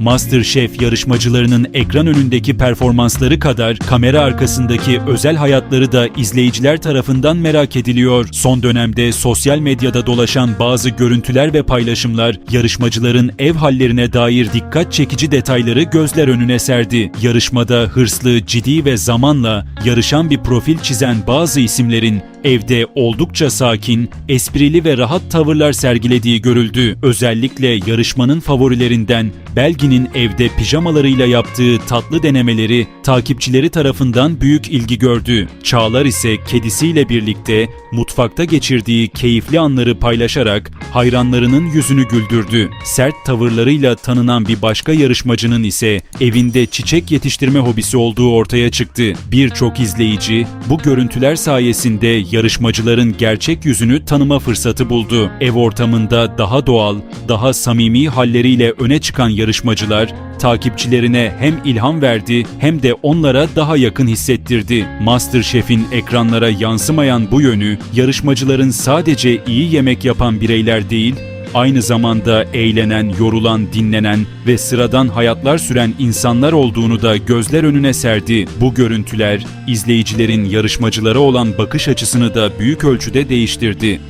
MasterChef yarışmacılarının ekran önündeki performansları kadar kamera arkasındaki özel hayatları da izleyiciler tarafından merak ediliyor. Son dönemde sosyal medyada dolaşan bazı görüntüler ve paylaşımlar yarışmacıların ev hallerine dair dikkat çekici detayları gözler önüne serdi. Yarışmada hırslı, ciddi ve zamanla yarışan bir profil çizen bazı isimlerin evde oldukça sakin, esprili ve rahat tavırlar sergilediği görüldü. Özellikle yarışmanın favorilerinden Belgin'in evde pijamalarıyla yaptığı tatlı denemeleri takipçileri tarafından büyük ilgi gördü. Çağlar ise kedisiyle birlikte mutfakta geçirdiği keyifli anları paylaşarak hayranlarının yüzünü güldürdü. Sert tavırlarıyla tanınan bir başka yarışmacının ise evinde çiçek yetiştirme hobisi olduğu ortaya çıktı. Birçok izleyici bu görüntüler sayesinde yarışmacıların gerçek yüzünü tanıma fırsatı buldu. Ev ortamında daha doğal, daha samimi halleriyle öne çıkan yarışmacılar takipçilerine hem ilham verdi hem de onlara daha yakın hissettirdi. MasterChef'in ekranlara yansımayan bu yönü yarışmacıların sadece iyi yemek yapan bireyler değil, aynı zamanda eğlenen, yorulan, dinlenen ve sıradan hayatlar süren insanlar olduğunu da gözler önüne serdi. Bu görüntüler izleyicilerin yarışmacılara olan bakış açısını da büyük ölçüde değiştirdi.